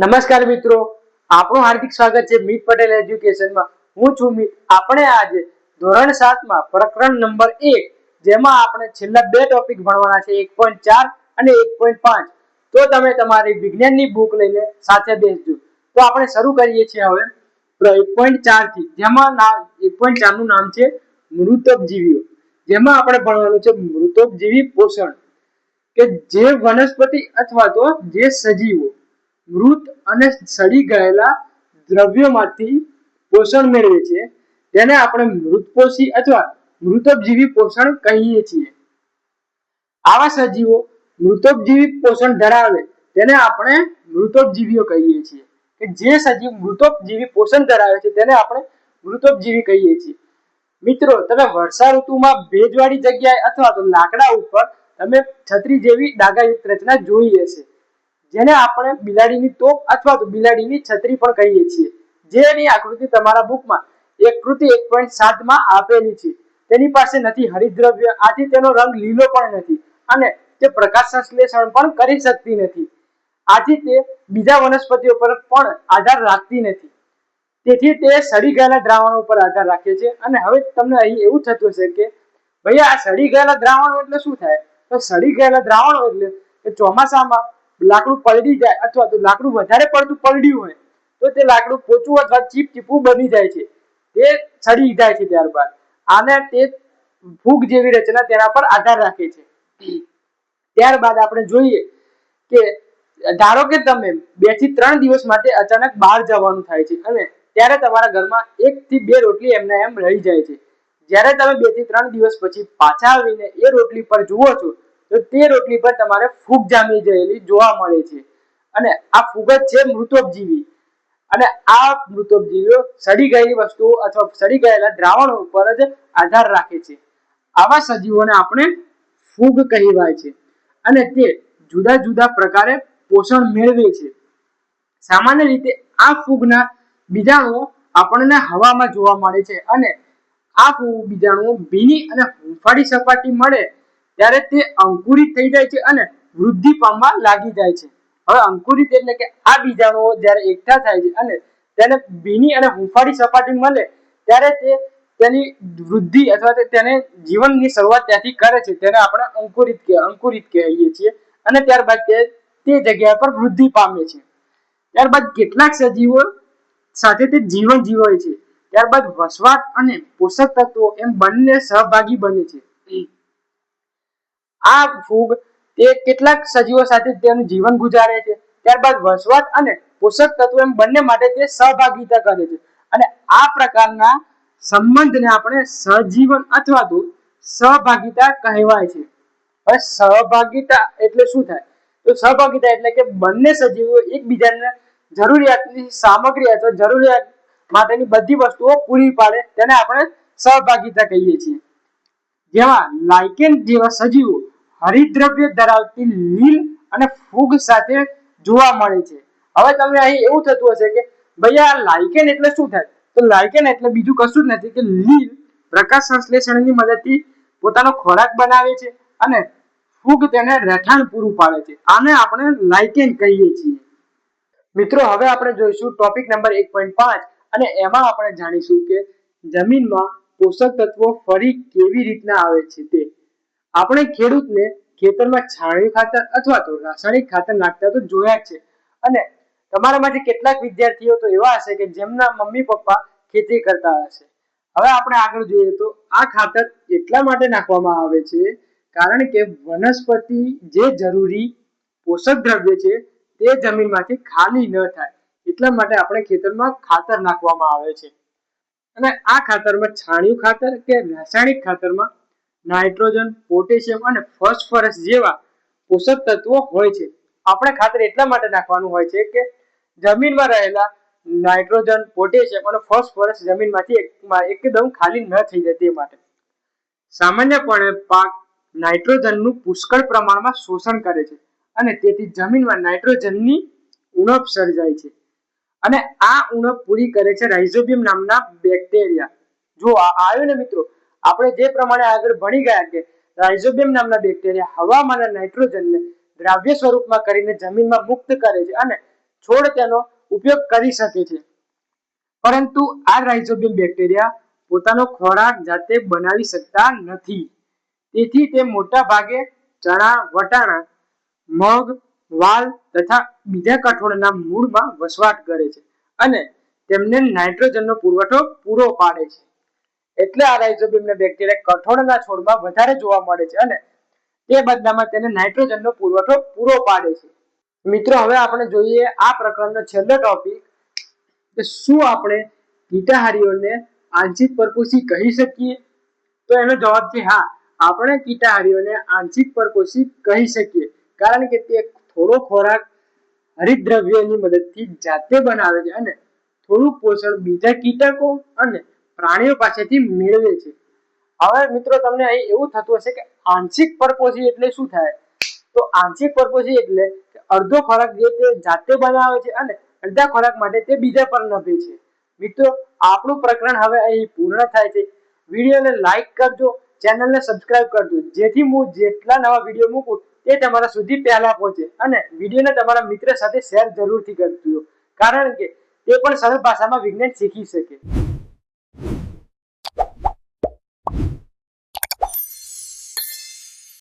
નમસ્કાર મિત્રો, આપણું હાર્દિક સ્વાગત છે મીત પટેલ એજ્યુકેશનમાં. હું છું મિત. આપણે આજે ધોરણ સાતમાં પ્રકરણ નંબર એક, જેમાં આપણે છેલ્લા બે ટોપિક ભણવાના છે, એક પોઈન્ટ ચાર અને એક પોઈન્ટ પાંચ. તો તમે તમારી વિજ્ઞાનની બુક લઈને સાથે બેસજો. તો આપણે શરૂ કરીએ છીએ હવે એક પોઈન્ટ ચારથી જેમાં એક પોઈન્ટ ચારનું નામ છે મૃતકજીવીઓ જેમાં આપણે ભણવાનું છે મૃતોપજીવી પોષણ. કે જે વનસ્પતિ અથવા તો જે સજીવો. મૃત અને સડી ગયેલા દ્રવ્યોમાંથી પોષણ મેળવે છે. તેને આપણે મૃતપોષી અથવા મૃતોપજીવી પોષણ કહીએ છીએ. આવા સજીવો મૃતોપજીવી પોષણ ધરાવે તેને આપણે મૃતોપજીવીઓ કહીએ છીએ. કે જે સજીવ મૃતોપજીવી પોષણ ધરાવે છે તેને આપણે મૃતોપજીવી કહીએ છીએ. મિત્રો, તમે વર્ષા ઋતુમાં ભેજવાળી જગ્યાએ અથવા તો લાકડા ઉપર તમે છત્રી જેવી ડાગાયુક્ત રચના જોઈ હશે. જેને આપણે બિલાડીની તોપ અથવા તો બિલાડીની છત્રી પણ કહીએ છીએ. જેની આકૃતિ તમારા બુકમાં એક કૃતિ એક પોઈન્ટ સાતમાં આપેલી છે. તેની પાસે નથી હરિદ્રવ્ય, આથી તેનો રંગ લીલો પણ નથી અને તે પ્રકાશ સંશ્લેષણ પણ કરી શકતી નથી. આથી તે બીજા વનસ્પતિઓ પર પણ આધાર રાખતી નથી. તેથી તે સડી ગયેલા દ્રાવણો પર આધાર રાખે છે. અને હવે તમને અહીં એવું થતું હશે કે, ભાઈ આ સડી ગયેલા દ્રાવણો એટલે શું થાય? તો સડી ગયેલા દ્રાવણો એટલે ચોમાસામાં લાકડું પલળી જાય અથવા તો લાકડું વધારે પડતું પલળ્યું હોય, તો તે લાકડું પોચું અથવા ચીપચીપું બની જાય છે. તે સડી જાય છે ત્યારબાદ. આને તે ફૂગ જેવી રચના તેના પર આધાર રાખે છે. ત્યારબાદ આપણે જોઈએ કે, ધારો કે તમે બેથી ત્રણ દિવસ માટે અચાનક બહાર જવાનું થાય છે અને ત્યારે તમારા ઘરમાં એક થી બે રોટલી એમને એમ રહી જાય છે. જ્યારે તમે બેથી ત્રણ દિવસ પછી પાછા આવીને એ રોટલી પર જુઓ છો તો તે રોટલી પર તમારે ફૂગ જામી ગયેલી જોવા મળે છે. અને આ ફૂગ જ છે મૃતોપજીવી. અને આ મૃતોપજીવીઓ સડી ગયેલી વસ્તુઓ અથવા સડી ગયેલા દ્રાવણો ઉપર જ આધાર રાખે છે. આવા સજીવોને આપણે ફૂગ કહેવાય છે. અને તે જુદા જુદા પ્રકારે પોષણ મેળવે છે. સામાન્ય રીતે આ ફૂગના બીજાણુઓ આપણને હવામાં જોવા મળે છે. અને આ ફૂગ બીજાણુઓ ભીની અને હૂંફાળી સપાટી મળે ત્યારે તે અંકુરિત થઈ જાય છે અને વૃદ્ધિ પામવા લાગી જાય છે. હવે અંકુરિત એટલે કે આ બીજાણુઓ જ્યારે એકઠા થાય છે અને તેને ભીની અને હૂંફાળી સપાટી મળે, ત્યારે તે તેની વૃદ્ધિ અથવા તેને જીવનની શરૂઆત ત્યાંથી કરે છે. તેને આપણે અંકુરિત કે અંકુરિત કહીએ છીએ અને ત્યારબાદ તે તે જગ્યા પર વૃદ્ધિ પામે છે. ત્યારબાદ કેટલાક સજીવો સાથે તે જીવન જીવે છે. ત્યારબાદ વસવાટ અને પોષક તત્વો એમ બંને સહભાગી બને છે. આ ફૂગ તે કેટલાક સજીવો સાથે તેનું જીવન ગુજારે છે. ત્યારબાદ વસવાટ અને પોષક તત્વો એમ બંને માટે તે સહભાગીતા કરે છે. અને આ પ્રકારના સંબંધને આપણે સહજીવન અથવા તો સહભાગીતા કહેવાય છે. હવે સહભાગીતા એટલે શું થાય? તો સહભાગિતા એટલે કે બંને સજીવો એકબીજાને જરૂરિયાતની સામગ્રી અથવા જરૂરિયાત માટેની બધી વસ્તુઓ પૂરી પાડે, તેને આપણે સહભાગિતા કહીએ છીએ. જેમાં લાઇકેન જેવા સજીવો હરિદ્રવ્ય ધરાવતી લીલ અને ફૂગ સાથે જોવા મળે છે. હવે તમને અહીં એવું થતું હશે કે ભાઈ આ લાઇકેન એટલે શું થાય? તો લાઇકેન એટલે બીજું કશું જ નથી કે લીલ પ્રકાશ સંશ્લેષણની મદદથી પોતાનો ખોરાક બનાવે છે અને ફૂગ તેને રહેઠાણ પૂરું પાડે છે. આને આપણે લાઇકેન કહીએ છીએ. મિત્રો, હવે આપણે જોઈશું ટોપિક નંબર એક પોઈન્ટ પાંચ અને એમાં આપણે જાણીશું કે જમીનમાં પોષક તત્વો ફરી કેવી રીતના આવે છે તે. આપણે ખેડૂતને ખેતરમાં છાણિયું ખાતર અથવા તો રાસાયણિક ખાતર નાખતા તો જોયા જ છે. અને તમારામાંથી કેટલાક વિદ્યાર્થીઓ તો એવા હશે કે જેમના મમ્મી પપ્પા ખેતી કરતા હશે. હવે આપણે આગળ જોઈએ તો આ ખાતર એટલા માટે નાખવામાં આવે છે કારણ કે વનસ્પતિ જે જરૂરી પોષક દ્રવ્ય છે તે જમીનમાંથી ખાલી ન થાય. એટલા માટે આપણે ખેતરમાં ખાતર નાખવામાં આવે છે. અને આ ખાતરમાં છાણિયું ખાતર કે રાસાયણિક ખાતરમાં નાઇટ્રોજન, પોટેશિયમ અને ફોસ્ફરસ જેવા પોષક તત્વો હોય છે. આપણે ખાતર એટલા માટે નાખવાનું હોય છે કે જમીનમાં રહેલા નાઇટ્રોજન, પોટેશિયમ અને ફોસ્ફરસ જમીનમાંથી એકદમ ખાલી ન થઈ જાય તે માટે. સામાન્યપણે પાક નાઇટ્રોજનનું પુષ્કળ પ્રમાણમાં શોષણ કરે છે અને તેથી જમીનમાં નાઇટ્રોજનની ઉણપ સર્જાય છે. અને આ ઉણપ પૂરી કરે છે રાઇઝોબિયમ નામના બેક્ટેરિયા. જો આવ્યો ને મિત્રો આપણે જે પ્રમાણે આગળ ભણી ગયા કે રાઇઝોબિયમ નામના બેક્ટેરિયા હવામાના નાઇટ્રોજનને દ્રાવ્ય સ્વરૂપમાં કરીને જમીનમાં મુક્ત કરે છે અને છોડ તેનો ઉપયોગ કરી શકે છે. પરંતુ આ રાઇઝોબિયમ બેક્ટેરિયા પોતાનો ખોરાક જાતે બનાવી શકતા નથી. તેથી તે મોટા ભાગે ચણા, વટાણા, મગ, વાલ તથા બીજા કઠોળના મૂળમાં વસવાટ કરે છે અને તેમને નાઇટ્રોજનનો પુરવઠો પૂરો પાડે છે. એટલે આ રાઇઝોબિયમ બેક્ટેરિયા કઠોળના છોડમાં વધારે જોવા મળે છે અને તે બદલામાં તેને નાઇટ્રોજનનો પુરવઠો પૂરો પાડે છે. મિત્રો, હવે આપણે જોઈએ આ પ્રકરણનો છેલ્લો ટોપિક કે શું આપણે કીટાહારીઓને આંશિક પરપોષી કહી શકીએ? તો એનો જવાબ છે હા, આપણે કીટાહારીઓને આંશિક પરપોષી કહી શકીએ, કારણ કે તે થોડો ખોરાક હરિદ્રવ્યની મદદથી જાતે બનાવે છે અને થોડું પોષણ બીજા કીટકો અને પ્રાણીઓ પાસેથી મેળવે છે. હવે મિત્રો, તમને અહીં એવું થતું હશે કે આંશિક પરપોષી એટલે શું થાય? તો આંશિક પરપોષી એટલે અડધો ખોરાક જે તે જાતે બનાવે છે અને અડધા ખોરાક માટે તે બીજા પર નભે છે. મિત્રો, આપણું પ્રકરણ હવે અહીં પૂર્ણ થાય છે. વિડીયોને લાઈક કરજો, ચેનલને સબસ્ક્રાઇબ કરજો. જેથી હું જેટલા નવા વીડિયો મૂકું તે તમારા સુધી પહેલા પહોંચે અને વિડીયોને તમારા મિત્ર સાથે શેર જરૂરથી કરજો. કારણ કે તે પણ સરળ ભાષામાં વિજ્ઞાન શીખી શકે.